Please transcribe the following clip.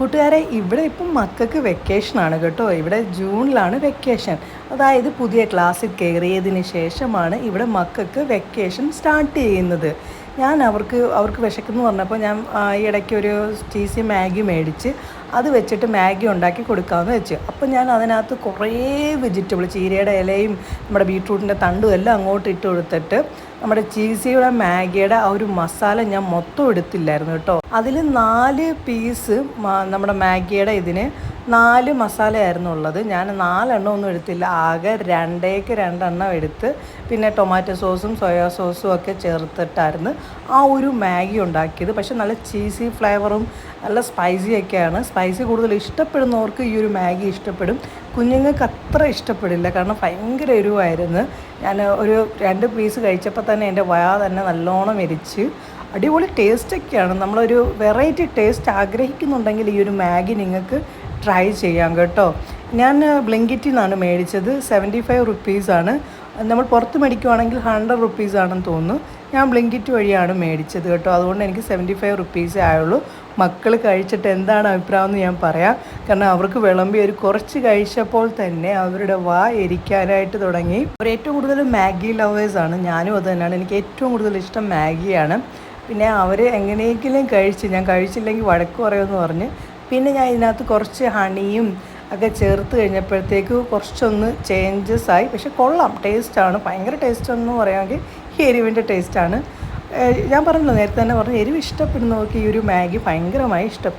കൂട്ടുകാരെ ഇവിടെ ഇപ്പം മക്കൾക്ക് വെക്കേഷനാണ് കേട്ടോ. ഇവിടെ ജൂണിലാണ് വെക്കേഷൻ അതായത് പുതിയ ക്ലാസ്സിൽ കയറിയതിന് ശേഷമാണ് ഇവിടെ മക്കൾക്ക് വെക്കേഷൻ സ്റ്റാർട്ട് ചെയ്യുന്നത്. ഞാൻ അവർക്ക് അവർക്ക് വിശക്കുന്നു പറഞ്ഞപ്പോൾ ഞാൻ ഈ ഇടയ്ക്ക് ഒരു ചീസി മാഗി മേടിച്ച് അത് വെച്ചിട്ട് മാഗി ഉണ്ടാക്കി കൊടുക്കാമെന്ന് വെച്ച്. അപ്പോൾ ഞാൻ അതിനകത്ത് കുറേ വെജിറ്റബിൾ ചീരയുടെ ഇലയും നമ്മുടെ ബീട്രൂട്ടിന്റെ തണ്ടും എല്ലാം അങ്ങോട്ട് ഇട്ട് കൊടുത്തിട്ട് നമ്മുടെ ചീസിയുടെ മാഗിയുടെ ആ ഒരു മസാല ഞാൻ മൊത്തം എടുത്തില്ലായിരുന്നു കേട്ടോ. അതിൽ നാല് പീസ് നമ്മുടെ മാഗിയുടെ ഇതിന് നാല് മസാലയായിരുന്നു ഉള്ളത്. ഞാൻ നാലെണ്ണം ഒന്നും എടുത്തില്ല. ആകെ രണ്ടേക്ക് രണ്ടെണ്ണം എടുത്ത് പിന്നെ ടൊമാറ്റോ സോസും സോയാ സോസും ഒക്കെ ചേർത്തിട്ടായിരുന്നു ആ ഒരു മാഗി ഉണ്ടാക്കിയത്. പക്ഷെ നല്ല ചീസി ഫ്ലേവറും നല്ല സ്പൈസി ഒക്കെയാണ്. സ്പൈസി കൂടുതൽ ഇഷ്ടപ്പെടുന്നവർക്ക് ഈ ഒരു മാഗി ഇഷ്ടപ്പെടും. കുഞ്ഞുങ്ങൾക്ക് അത്ര ഇഷ്ടപ്പെടില്ല. കാരണം ഭയങ്കര എരിവായിരുന്നു. ഞാൻ ഒരു രണ്ട് പീസ് കഴിച്ചപ്പോൾ തന്നെ എന്റെ വയ തന്നെ നല്ലോണം എരിച്ച് അടിപൊളി ടേസ്റ്റൊക്കെയാണ് നമ്മളൊരു വെറൈറ്റി ടേസ്റ്റ് ആഗ്രഹിക്കുന്നുണ്ടെങ്കിൽ ഈ ഒരു മാഗി നിങ്ങൾക്ക് ട്രൈ ചെയ്യാം കേട്ടോ. ഞാൻ ബ്ലിങ്കിറ്റിൽ നിന്നാണ് മേടിച്ചത്. സെവന്റി ഫൈവ് റുപ്പീസാണ് നമ്മൾ പുറത്ത് മേടിക്കുവാണെങ്കിൽ ഹൺഡ്രഡ് റുപ്പീസ് ആണെന്ന് തോന്നുന്നു. ഞാൻ ബ്ലിങ്കിറ്റ് വഴിയാണ് മേടിച്ചത് കേട്ടോ. അതുകൊണ്ട് എനിക്ക് സെവന്റി ഫൈവ് റുപ്പീസേ ആയുള്ളൂ. മക്കൾ കഴിച്ചിട്ട് എന്താണ് അഭിപ്രായം എന്ന് ഞാൻ പറയാം. കാരണം അവർക്ക് വിളമ്പി ഒരു കുറച്ച് കഴിച്ചപ്പോൾ തന്നെ അവരുടെ വാ എരിക്കാനായിട്ട് തുടങ്ങി. അവർ ഏറ്റവും കൂടുതൽ മാഗി ലവേഴ്സാണ് ഞാനും അത് തന്നെയാണ്. എനിക്ക് ഏറ്റവും കൂടുതൽ ഇഷ്ടം മാഗിയാണ് പിന്നെ അവർ എങ്ങനെയെങ്കിലും കഴിച്ച്. ഞാൻ കഴിച്ചില്ലെങ്കിൽ വഴക്ക് പറയുമെന്ന് പറഞ്ഞ് പിന്നെ ഞാൻ ഇതിനകത്ത് കുറച്ച് ഹണിയും ഒക്കെ ചേർത്ത് കഴിഞ്ഞപ്പോഴത്തേക്ക് കുറച്ചൊന്ന് ചേഞ്ചസ് ആയി. പക്ഷെ കൊള്ളാം. ടേസ്റ്റാണ് ഭയങ്കര ടേസ്റ്റ് എന്ന് പറയാമെങ്കിൽ ഈ എരിവിന്റെ ടേസ്റ്റാണ് ഞാൻ പറഞ്ഞല്ലോ നേരത്തെ തന്നെ പറഞ്ഞു എരിവ് ഇഷ്ടപ്പെടുന്നവർക്ക് ഈ ഒരു മാഗി ഭയങ്കരമായി ഇഷ്ടപ്പെടും.